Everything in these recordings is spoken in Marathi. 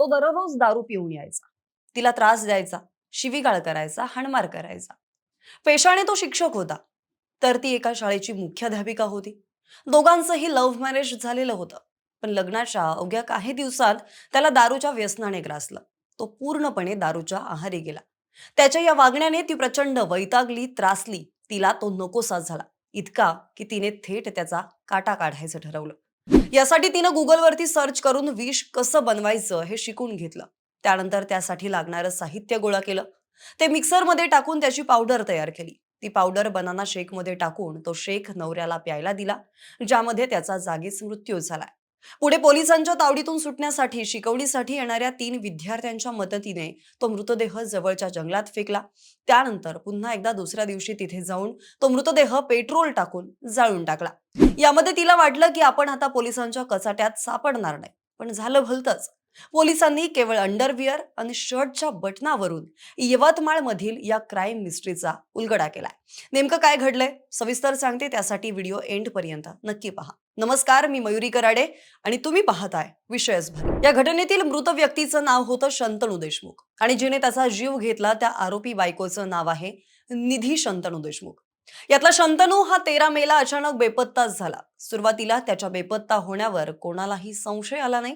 तो दररोज दारू पिऊन यायचा. तिला त्रास द्यायचा शिवीगाळ करायचा हाणमार करायचा. पेशाने तो शिक्षक होता. तर ती एका शाळेची मुख्याध्यापिका होती. दोघांचंही लव्ह मॅरेज झालेलं होतं. पण लग्नाच्या अवघ्या काही दिवसात त्याला दारूच्या व्यसनाने ग्रासलं. तो पूर्णपणे दारूच्या आहारी गेला. त्याच्या या वागण्याने ती प्रचंड वैतागली त्रासली. तिला तो नकोसा झाला. इतका की तिने थेट त्याचा काटा काढायचं ठरवलं. यासाठी तिनं गुगलवरती सर्च करून विष कसं बनवायचं हे शिकून घेतलं. त्यानंतर त्यासाठी लागणारं साहित्य गोळा केलं. ते मिक्सरमध्ये टाकून त्याची पावडर तयार केली. ती पावडर बनाना शेकमध्ये टाकून तो शेक नवऱ्याला प्यायला दिला ज्यामध्ये त्याचा जागीच मृत्यू झाला. पुढे पोलिसांच्या तावडीतून सुटण्यासाठी शिकवणीसाठी येणाऱ्या तीन विद्यार्थ्यांच्या मदतीने तो मृतदेह जवळच्या जंगलात फेकला. त्यानंतर पुन्हा एकदा दुसऱ्या दिवशी तिथे जाऊन तो मृतदेह पेट्रोल टाकून जाळून टाकला. यामध्ये तिला वाटलं की आपण आता पोलिसांच्या कचाट्यात सापडणार नाही. पण झालं भलतंच. पोलिसांनी केवळ अंडरविअर आणि शर्टच्या बटनावरून यवतमाळ मधील या क्राईम मिस्ट्रीचा उलगडा केलाय. नेमकं काय घडलंय? सविस्तर सांगते त्यासाठी व्हिडिओ एंड पर्यंत नक्की पहा. नमस्कार मी मयुरी कराडे आणि तुम्ही पाहताय विषयच भर या घटनेतील मृत व्यक्तीचं नाव होतं शंतनू देशमुख आणि जिने त्याचा जीव घेतला त्या आरोपी बायकोचं नाव आहे निधी शंतनू देशमुख. यातला शंतनू हा तेरा मेला अचानक बेपत्ताच झाला. सुरुवातीला त्याच्या बेपत्ता होण्यावर कोणालाही संशय आला नाही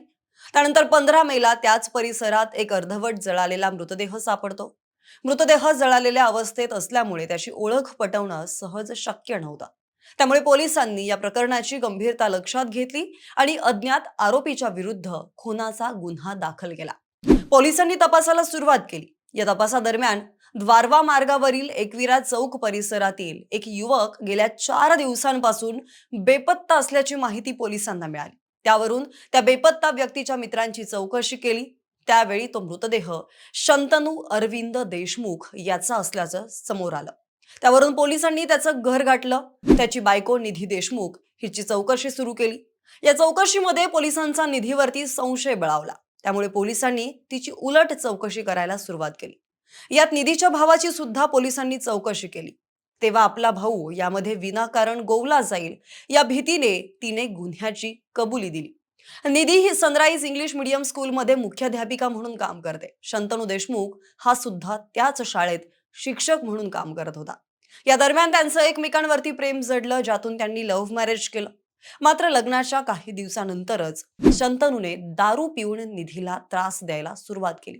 त्यानंतर पंधरा मेला त्याच परिसरात एक अर्धवट जळालेला मृतदेह सापडतो. मृतदेह जळालेल्या अवस्थेत असल्यामुळे त्याची ओळख पटवणं सहज शक्य नव्हतं. त्यामुळे पोलिसांनी या प्रकरणाची गंभीरता लक्षात घेतली आणि अज्ञात आरोपीच्या विरुद्ध खुनाचा गुन्हा दाखल केला. पोलिसांनी तपासाला सुरुवात केली. या तपासादरम्यान द्वारवा मार्गावरील एकविरा चौक परिसरातील एक युवक गेल्या चार दिवसांपासून बेपत्ता असल्याची माहिती पोलिसांना मिळाली. त्यावरून त्या बेपत्ता व्यक्तीच्या मित्रांची चौकशी केली. त्यावेळी तो मृतदेह शंतनू अरविंद देशमुख याचा असल्याचं समोर आलं. त्यावरून पोलिसांनी त्याचं घर गाठलं. त्याची बायको निधी देशमुख हिची चौकशी सुरू केली. या चौकशीमध्ये पोलिसांचा निधीवरती संशय बळावला. त्यामुळे पोलिसांनी तिची उलट चौकशी करायला सुरुवात केली. यात निधीच्या भावाची सुद्धा पोलिसांनी चौकशी केली. तेव्हा आपला भाऊ यामध्ये विनाकारण गोवला जाईल. या भीतीने तिने गुन्ह्याची कबुली दिली. निधी ही सनराईज इंग्लिश मीडियम स्कूलमध्ये मुख्याध्यापिका म्हणून काम करते. शंतनू देशमुख हा सुद्धा त्याच शाळेत शिक्षक म्हणून काम करत होता. या दरम्यान त्यांचं एकमेकांवरती प्रेम जडलं ज्यातून त्यांनी लव्ह मॅरेज केलं. मात्र लग्नाच्या काही दिवसानंतरच शंतनूने दारू पिऊन निधीला त्रास द्यायला सुरुवात केली.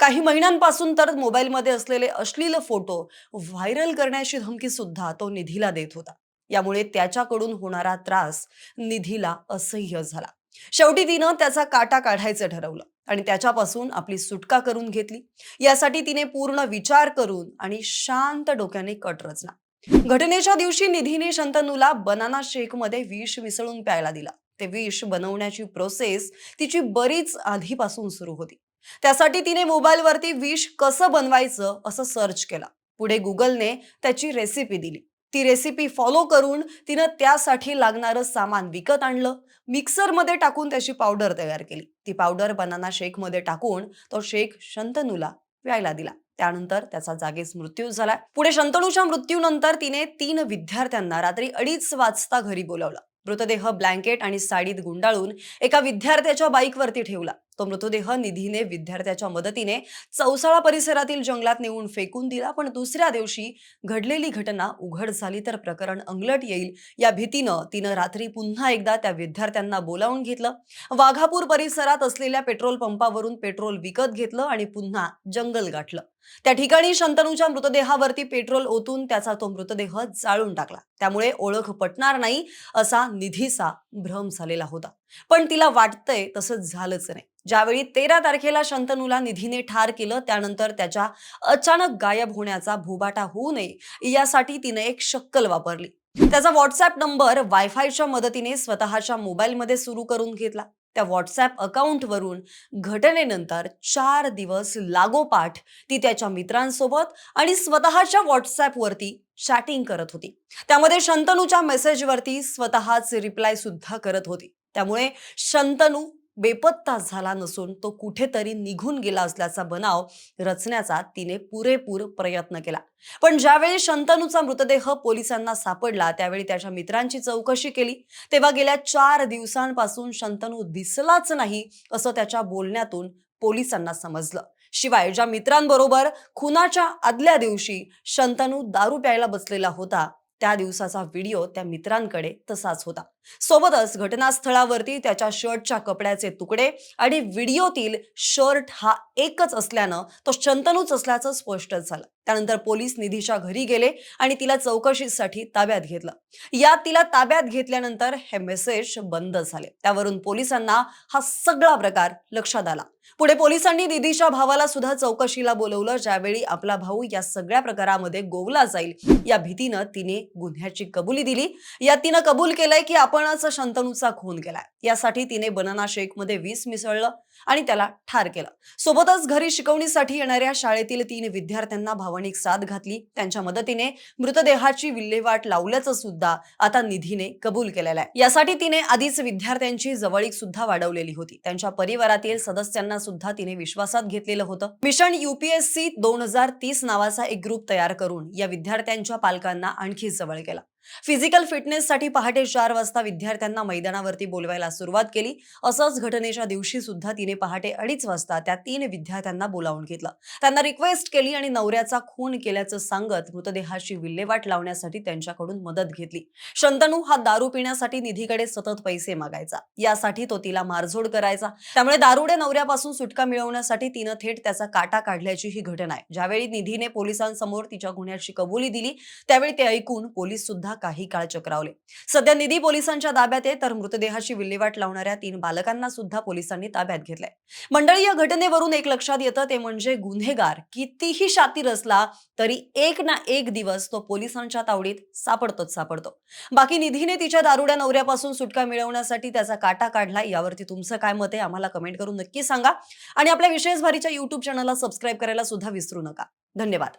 काही महिन्यांपासून तर मोबाईलमध्ये असलेले अश्लील फोटो व्हायरल करण्याची धमकी सुद्धा तो निधीला देत होता. यामुळे त्याच्याकडून होणारा त्रास निधीला असह्य झाला. शेवटी तिनं त्याचा काटा काढायचं ठरवलं आणि त्याच्यापासून आपली सुटका करून घेतली. यासाठी तिने पूर्ण विचार करून आणि शांत डोक्याने कट रचला. घटनेच्या दिवशी निधीने शंतनूला बनाना शेकमध्ये विष मिसळून प्यायला दिला. ते विष बनवण्याची प्रोसेस तिची बरीच आधीपासून सुरू होती. त्यासाठी तिने मोबाईलवरती विष कसं बनवायचं असं सर्च केलं. पुढे गुगलने त्याची रेसिपी दिली. ती रेसिपी फॉलो करून तिनं त्यासाठी लागणारं सामान विकत आणलं. मिक्सरमध्ये टाकून त्याची पावडर तयार केली. ती पावडर बनाना शेकमध्ये टाकून तो शेक शंतनूला प्यायला दिला. त्यानंतर त्याचा जागीच मृत्यू झाला. पुढे शंतनूच्या मृत्यूनंतर तिने तीन विद्यार्थ्यांना रात्री अडीच वाजता घरी बोलावलं. मृतदेह ब्लँकेट आणि साडीत गुंडाळून एका विद्यार्थ्याच्या बाईकवरती ठेवला. तो मृतदेह निधीने विद्यार्थ्याच्या मदतीने चौसाळा परिसरातील जंगलात नेऊन फेकून दिला पण दुसऱ्या दिवशी घडलेली घटना उघड झाली तर प्रकरण अंगलट येईल. या भीतीनं तिनं रात्री पुन्हा एकदा त्या विद्यार्थ्यांना बोलावून घेतलं. वाघापूर परिसरात असलेल्या पेट्रोल पंपावरून पेट्रोल विकत घेतलं आणि पुन्हा जंगल गाठलं. त्या ठिकाणी शंतनूच्या मृतदेहावरती पेट्रोल ओतून त्याचा तो मृतदेह जाळून टाकला. त्यामुळे ओळख पटणार नाही असा निधीचा भ्रम झालेला होता. पण तिला वाटतंय तसं झालंच नाही. ज्यावेळी तेरा तारखेला शंतनूला निधीने ठार केलं त्यानंतर त्याच्या अचानक गायब होण्याचा भुबाटा होऊ नये यासाठी तिने एक शक्कल वापरली. त्याचा व्हॉट्सअप नंबर वायफायच्या मदतीने स्वतःच्या मोबाईलमध्ये सुरू करून घेतला. त्या व्हॉट्सॲप अकाउंटवरून घटनेनंतर चार दिवस लागोपाठ ती त्याच्या मित्रांसोबत आणि स्वतःच्या व्हॉट्सॲपवरती चॅटिंग करत होती. त्यामध्ये शंतनूच्या मेसेजवरती स्वतःच रिप्लाय सुद्धा करत होती. त्यामुळे शंतनू बेपत्ता झाला नसून तो कुठेतरी निघून गेला असल्याचा बनाव रचण्याचा तिने पुरेपूर प्रयत्न केला. पण ज्यावेळी शंतनूचा मृतदेह पोलिसांना सापडला त्यावेळी त्याच्या मित्रांची चौकशी केली. तेव्हा गेल्या चार दिवसांपासून शंतनू दिसलाच नाही असं त्याच्या बोलण्यातून पोलिसांना समजलं. शिवाय ज्या मित्रांबरोबर खुनाच्या आदल्या दिवशी शंतनू दारू प्यायला बसलेला होता त्या दिवसाचा व्हिडिओ त्या मित्रांकडे तसाच होता. सोबतच घटनास्थळावरती त्याच्या शर्टच्या कपड्याचे तुकडे आणि व्हिडिओतील शर्ट हा एकच असल्यानं तो शंतनूच असल्याचं स्पष्ट झालं. त्यानंतर पोलीस निधीच्या घरी गेले आणि तिला चौकशीसाठी ताब्यात घेतलं. या तिला ताब्यात घेतल्यानंतर हे मेसेज बंद झाले. त्यावरून पोलिसांना हा सगळा प्रकार लक्षात आला. पुढे पोलिसांनी निधीच्या भावाला सुद्धा चौकशीला बोलवलं ज्यावेळी आपला भाऊ या सगळ्या प्रकारामध्ये गोवला जाईल या भीतीनं तिने गुन्ह्याची कबुली दिली. या तिनं कबूल केलंय की आपण आपणच शंतनूचा खून केलाय. यासाठी तिने बनाना शेकमध्ये वीस मिसळलं आणि त्याला ठार केलं. सोबतच घरी शिकवणीसाठी येणाऱ्या शाळेतील तीन विद्यार्थ्यांना भावनिक साथ घातली. त्यांच्या मदतीने मृतदेहाची विल्हेवाट लावल्याचं सुद्धा आता निधीने कबूल केलेलं आहे. यासाठी तिने आधीच विद्यार्थ्यांची जवळीक सुद्धा वाढवलेली होती. त्यांच्या परिवारातील सदस्यांना सुद्धा तिने विश्वासात घेतलेलं होतं. मिशन युपीएससी दोन हजार तीस नावाचा एक ग्रुप तयार करून या विद्यार्थ्यांच्या पालकांना आणखी जवळ केला. फिजिकल फिटनेससाठी पहाटे चार वाजता विद्यार्थ्यांना मैदानावरती बोलवायला सुरुवात केली. असंच घटनेच्या दिवशी सुद्धा तिने पहाटे अडीच वाजता त्या तीन विद्यार्थ्यांना बोलावून घेतलं. त्यांना रिक्वेस्ट केली आणि नवऱ्याचा खून केल्याचं सांगत मृतदेहाची विल्हेवाट लावण्यासाठी त्यांच्याकडून मदत घेतली. शंतनू हा दारू पिण्यासाठी निधीकडे सतत पैसे मागायचा. यासाठी तो तिला मारझोड करायचा. त्यामुळे दारुडे नवऱ्यापासून सुटका मिळवण्यासाठी तिनं थेट त्याचा काटा काढल्याची ही घटना आहे. ज्यावेळी निधीने पोलिसांसमोर तिच्या गुन्ह्याची कबुली दिली त्यावेळी ते ऐकून पोलीस सुद्धा काही काळ चक्रावले. सध्या निधी पोलिसांच्या ताब्यात आहे तर मृतदेहाची विल्हेवाट लावणाऱ्या तीन बालकांना सुद्धा पोलिसांनी ताब्यात घेतलंय. मंडळी या घटनेवरून एक लक्षात येतं ते म्हणजे गुन्हेगार कितीही शातीर असला तरी एक ना एक दिवस तो पोलिसांच्या तावडीत सापडतोच सापडतो. बाकी निधीने तिच्या दारुड्या नवऱ्यापासून सुटका मिळवण्यासाठी त्याचा काटा काढला यावरती तुमचं काय मत आहे आम्हाला कमेंट करून नक्की सांगा. आणि आपल्या विशेष भारीच्या युट्यूब चॅनलला सबस्क्राईब करायला सुद्धा विसरू नका. धन्यवाद.